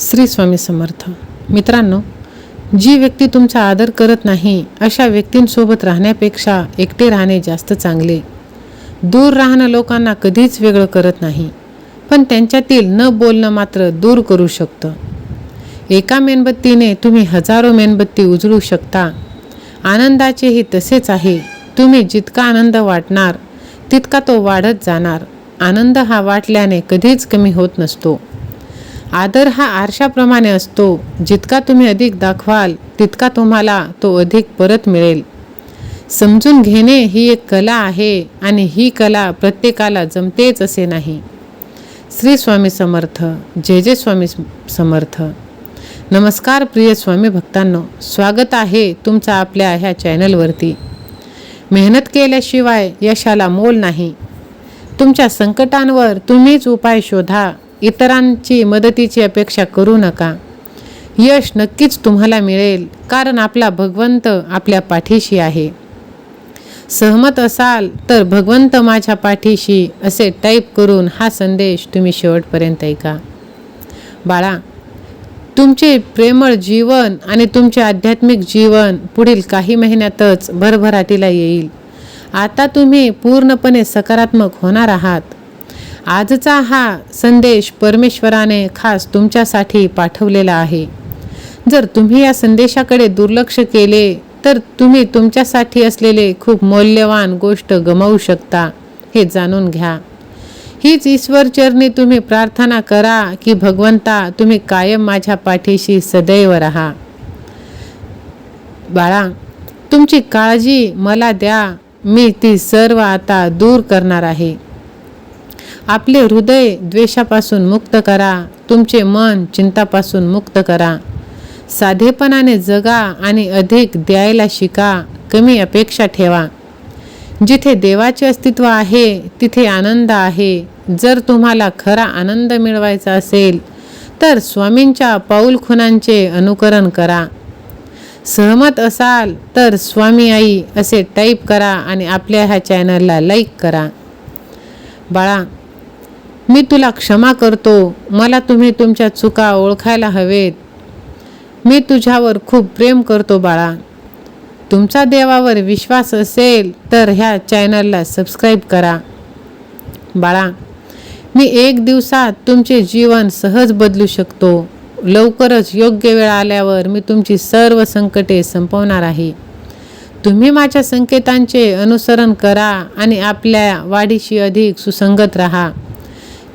श्री स्वामी समर्थ. मित्रांनो जी व्यक्ती तुमचा आदर करत नाही अशा व्यक्तींसोबत राहण्यापेक्षा एकटे राहणे जास्त चांगले. दूर राहणं लोकांना कधीच वेगळं करत नाही पण त्यांच्यातील न बोलणं मात्र दूर करू शकतं. एका मेणबत्तीने तुम्ही हजारो मेणबत्ती उजळू शकता. आनंदाचेही तसेच आहे. तुम्ही जितका आनंद वाटणार तितका तो वाढत जाणार. आनंद हा वाटल्याने कधीच कमी होत नसतो. आदर हा आरशाप्रमाणे असतो. जितका तुम्ही अधिक दाखवाल तितका तुम्हाला तो अधिक परत मिळेल. समजून घेणे ही एक कला आहे आणि ही कला प्रत्येकाला जमतेच असे नाही. श्री स्वामी समर्थ. जय जय स्वामी समर्थ. नमस्कार प्रिय स्वामी भक्तांनो. स्वागत आहे तुमचं आपल्या ह्या चॅनलवरती. मेहनत केल्याशिवाय यशाला मोल नाही. तुमच्या संकटांवर तुम्हीच उपाय शोधा. इतरांची मदतीची अपेक्षा करू नका. यश नक्कीच तुम्हाला मिळेल कारण आपला भगवंत आपल्या पाठीशी आहे. सहमत असाल तर भगवंत माझ्या पाठीशी असे टाईप करून हा संदेश तुम्ही शेवटपर्यंत ऐका. बाळा तुमचे प्रेमळ जीवन आणि तुमचे आध्यात्मिक जीवन पुढील काही महिन्यातच भरभराटीला येईल. आता तुम्ही पूर्णपणे सकारात्मक होणार आहात. आजचा हा संदेश परमेश्वराने खास तुमच्यासाठी पाठवलेला आहे. जर तुम्ही या संदेशाकडे दुर्लक्ष केले तर तुम्ही तुमच्यासाठी असलेले खूप मौल्यवान गोष्ट गमावू शकता हे जाणून घ्या. हीच ईश्वरचरणी तुम्ही प्रार्थना करा की भगवंता तुम्ही कायम माझ्या पाठीशी सदैव राहा. बाळा तुमची काळजी मला द्या मी ती सर्व आता दूर करणार आहे. आपले हृदय द्वेषापासून मुक्त करा. तुमचे मन चिंतापासून मुक्त करा. साधेपणाने जगा आणि अधिक द्यायला शिका. कमी अपेक्षा ठेवा. जिथे देवाचे अस्तित्व आहे तिथे आनंद आहे. जर तुम्हाला खरा आनंद मिळवायचा असेल तर स्वामींच्या पाऊलखुणांचे अनुकरण करा. सहमत असाल तर स्वामी आई असे टाईप करा आणि आपल्या ह्या चॅनलला लाईक करा. बाळा मी तुला क्षमा करतो. मला तुम्ही तुमच्या चुका ओळखायला हवेत. मी तुझ्यावर खूप प्रेम करतो बाळा. तुमचा देवावर विश्वास असेल तर ह्या चॅनलला सबस्क्राईब करा. बाळा मी एक दिवसात तुमचे जीवन सहज बदलू शकतो. लवकरच योग्य वेळ आल्यावर मी तुमची सर्व संकटे संपवणार आहे. तुम्ही माझ्या संकेतांचे अनुसरण करा आणि आपल्या वाढीशी अधिक सुसंगत राहा.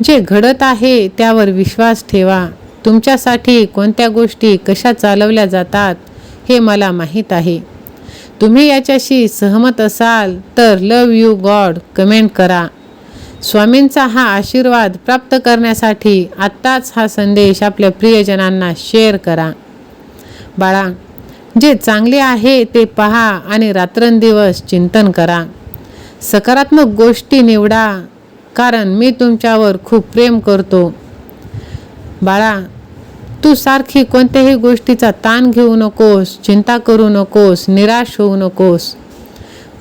जे घडत आहे त्यावर विश्वास ठेवा. तुमच्यासाठी कोणत्या गोष्टी कशा चालवल्या जातात हे मला माहीत आहे. तुम्ही याच्याशी सहमत असाल तर लव यू गॉड कमेंट करा. स्वामींचा हा आशीर्वाद प्राप्त करण्यासाठी आत्ताच हा संदेश आपल्या प्रियजनांना शेअर करा. बाळा जे चांगले आहे ते पहा आणि रात्रंदिवस चिंतन करा. सकारात्मक गोष्टी निवडा. कारण मी तुमच्यावर खूप प्रेम करतो. बाळा तू सारखी कोणत्याही गोष्टीचा ताण घेऊ नकोस चिंता करू नकोस निराश होऊ नकोस.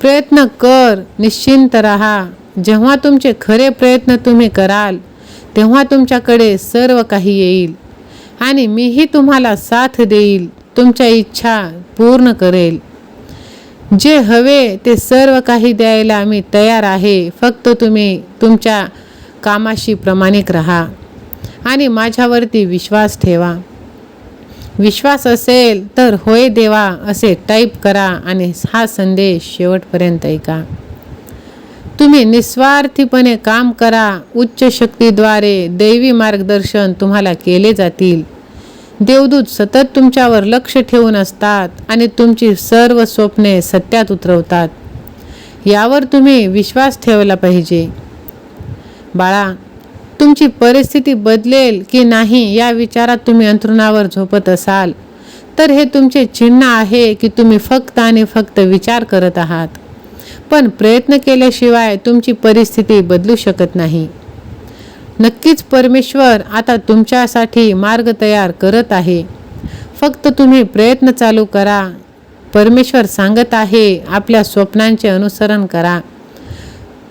प्रयत्न कर निश्चिंत राहा. जेव्हा तुमचे खरे प्रयत्न तुम्ही कराल तेव्हा तुमच्याकडे सर्व काही येईल. आणि मीही तुम्हाला साथ देईल तुमच्या इच्छा पूर्ण करेल. जे हवे ते सर्व काही द्यायला मी तयार आहे. फक्त तुम्ही तुमच्या कामाशी प्रमाणिक राहा आणि माझ्यावरती विश्वास ठेवा. विश्वास असेल तर होय देवा असे टाईप करा आणि हा संदेश शेवटपर्यंत ऐका. तुम्ही निस्वार्थीपणे काम करा. उच्च शक्तीद्वारे दैवी मार्गदर्शन तुम्हाला केले जातील. देवदूत सतत तुमच्यावर लक्ष ठेवून असतात आणि तुमची सर्व स्वप्ने सत्यात उतरवतात. यावर तुम्ही विश्वास ठेवला पाहिजे. बाळा तुमची परिस्थिती बदलेल की नाही या विचारात तुम्ही अंथरुणावर झोपत असाल. तर हे तुमचे चिन्ह आहे की तुम्ही फक्त आणि फक्त विचार करत आहात. पण प्रयत्न केल्याशिवाय तुमची परिस्थिती बदलू शकत नाही. नक्कीच परमेश्वर आता तुमच्यासाठी मार्ग तयार करत आहे. फक्त तुम्ही प्रयत्न चालू करा. परमेश्वर सांगत आहे आपल्या स्वप्नांचे अनुसरण करा.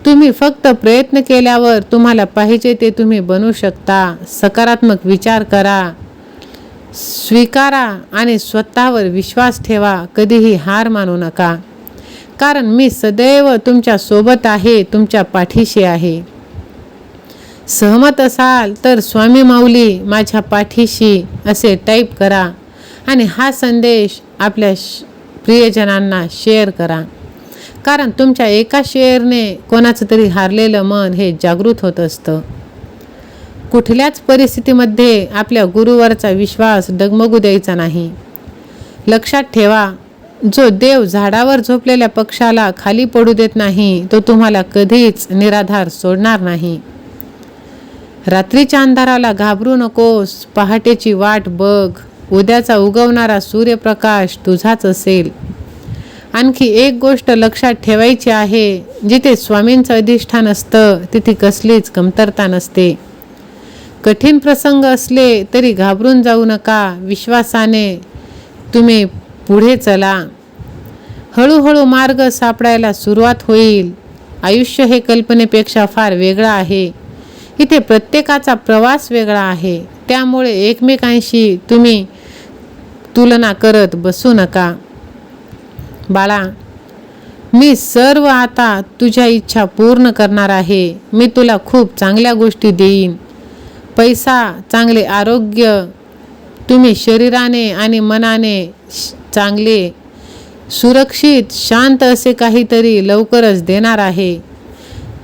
तुम्ही फक्त प्रयत्न केल्यावर तुम्हाला पाहिजे ते तुम्ही बनवू शकता. सकारात्मक विचार करा. स्वीकारा आणि स्वतःवर विश्वास ठेवा. कधीही हार मानू नका. कारण मी सदैव तुमच्यासोबत आहे तुमच्या पाठीशी आहे. सहमत असाल तर स्वामी माऊली माझ्या पाठीशी असे टाईप करा आणि हा संदेश आपल्या श प्रियजनांना शेअर करा. कारण तुमच्या एका शेअरने कोणाचं तरी हारलेलं मन हे जागृत होत असतं. कुठल्याच परिस्थितीमध्ये आपल्या गुरुवरचा विश्वास डगमगू द्यायचा नाही. लक्षात ठेवा जो देव झाडावर झोपलेल्या पक्षाला खाली पडू देत नाही तो तुम्हाला कधीच निराधार सोडणार नाही. रात्रीच्या अंधाराला घाबरू नकोस पहाटेची वाट बघ. उद्याचा उगवणारा सूर्यप्रकाश तुझाच असेल. आणखी एक गोष्ट लक्षात ठेवायची आहे जिथे स्वामींचं अधिष्ठान असतं तिथे कसलीच कमतरता नसते. कठीण प्रसंग असले तरी घाबरून जाऊ नका विश्वासाने तुम्ही पुढे चला. हळूहळू मार्ग सापडायला सुरुवात होईल. आयुष्य हे कल्पनेपेक्षा फार वेगळं आहे. इथे प्रत्येकाचा प्रवास वेगळा आहे. त्यामुळे एकमेकांशी तुम्ही तुलना करत बसू नका. बाळा मी सर्व आता तुझ्या इच्छा पूर्ण करणार आहे. मी तुला खूप चांगल्या गोष्टी देईन. पैसा चांगले आरोग्य तुम्ही शरीराने आणि मनाने श- चांगले सुरक्षित शांत असे काहीतरी लवकरच देणार आहे.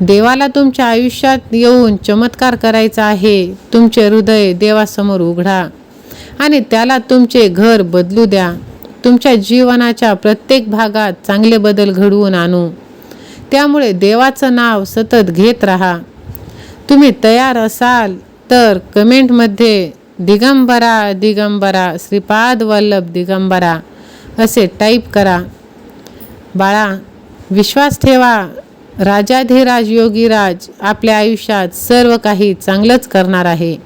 देवाला तुमच्या आयुष्यात येऊन चमत्कार करायचा आहे. तुमचे हृदय देवासमोर उघडा आणि त्याला तुमचे घर बदलू द्या. तुमच्या जीवनाच्या प्रत्येक भागात चांगले बदल घडवून आणू. त्यामुळे देवाचं नाव सतत घेत राहा. तुम्ही तयार असाल तर कमेंटमध्ये दिगंबरा दिगंबरा श्रीपाद वल्लभ दिगंबरा असे टाईप करा. बाळा विश्वास ठेवा. राजाधिराज योगीराज आपल्या आयुष्यात सर्व काही चांगलंच करणार आहे.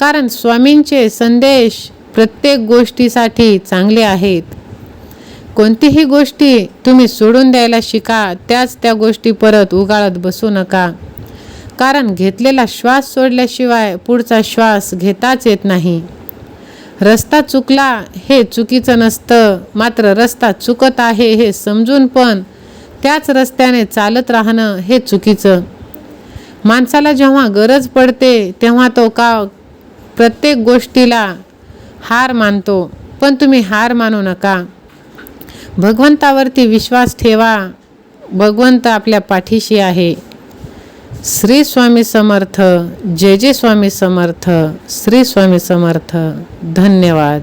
कारण स्वामींचे संदेश प्रत्येक गोष्टीसाठी चांगले आहेत. कोणतीही गोष्टी तुम्ही सोडून द्यायला शिका त्याच त्या गोष्टी परत उगाळत बसू नका. कारण घेतलेला श्वास सोडल्याशिवाय पुढचा श्वास घेताच येत नाही. रस्ता चुकला हे चुकीचं नसतं मात्र रस्ता चुकत आहे हे समजून पण त्याच रस्त्याने चालत राहणं हे चुकीचं. माणसाला जेव्हा गरज पडते तेव्हा तो का प्रत्येक गोष्टीला हार मानतो पण तुम्ही हार मानू नका. भगवंतावरती विश्वास ठेवा. भगवंत आपल्या पाठीशी आहे. श्री स्वामी समर्थ. जय जय स्वामी समर्थ. श्री स्वामी समर्थ. धन्यवाद.